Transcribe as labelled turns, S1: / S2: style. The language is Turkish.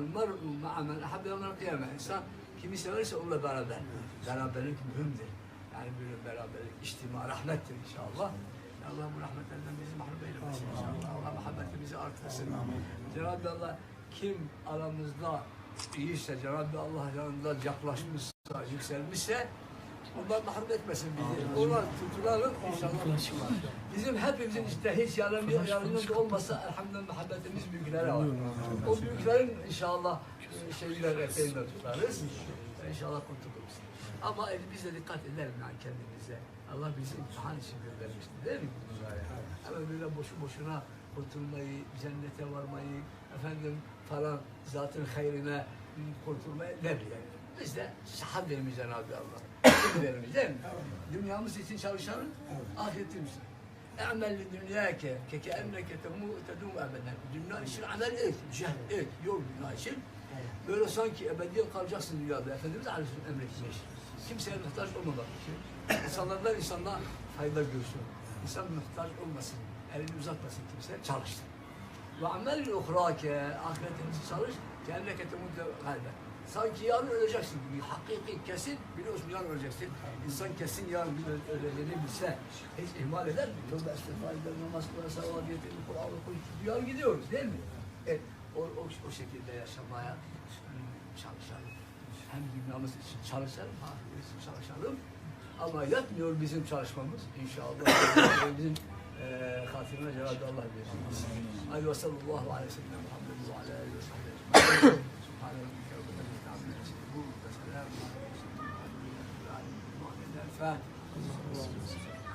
S1: mer'u ma'a men ahabbe yevmel kıyame. İnsan kimi severse onunla beraber. Beraberlik mühimdir. Yani böyle beraberlik, içtima, rahmettir inşallah. Allah bu rahmetlerinden bizi mahrum eylemesin inşallah. Allah muhabbetimizi artırsın. Cenab-ı Allah kim aramızda iyiyse, Cenab-ı Allah yanında yaklaşmışsa, yükselmişse ondan mahrum etmesin bizi. Onlar tutulalım inşallah. Bizim hepimizin işte hiç yarım, yarımında olmasa elhamdülillah muhabbetimiz büyüklere var. O büyüklerin inşallah e, şeyler eteğinden tutarız. İnşallah kurtuluruz. Ama e, biz de dikkat edelim yani kendimize. Allah bizi imtihan için göndermişti değil mi? Hemen böyle boşu boşuna kurtulmayı, cennete varmayı, efendim falan zatın hayrine m, kurtulmayı demeyelim. Biz işte sıhhat vermiş Cenab-ı Allah. vermiş değil? Dünyamız için çalışalım, ahiretimiz. E'mel li dünyake keke emrekete mu'tedun ebeden. Dünya için amel et, cehd et, yol dünya için. Böyle sanki ebediyen kalacaksın dünyada. Efendimiz Aleyhisselam emretmiş. Kimseye muhtaç olmamak için. İnsanlardan insanlar fayda görsün. İnsan muhtaç olmasın. Elini uzatmasın kimseye. Çalıştın. Ve amel uhrake ahiretimizi çalış. Cenneke temudde kalbe. Sanki yarın öleceksin gibi. Hakiki kesin biliyorsun yarın öleceksin. İnsan kesin yarın bir öleceğini bilse hiç ihmal eder mi? Tövbe estağfurullah namaz kılar, salavat getirir, Kur'an okur. Yarın gidiyoruz değil mi? Evet. O, o, o şekilde yaşamaya hmm, çalışalım. Hem dünyamız için çalışalım, ahiret için çalışalım. Ama yatmıyor bizim çalışmamız inşallah. bizim خاتمة جلال الله بيده أي أيوة، وصلى الله على سيدنا محمد وعلى آله وصحبه أجمعين سبحان ربك رب العزة عما يصفون وسلام على المرسلين والحمد لله رب العالمين الفاتحة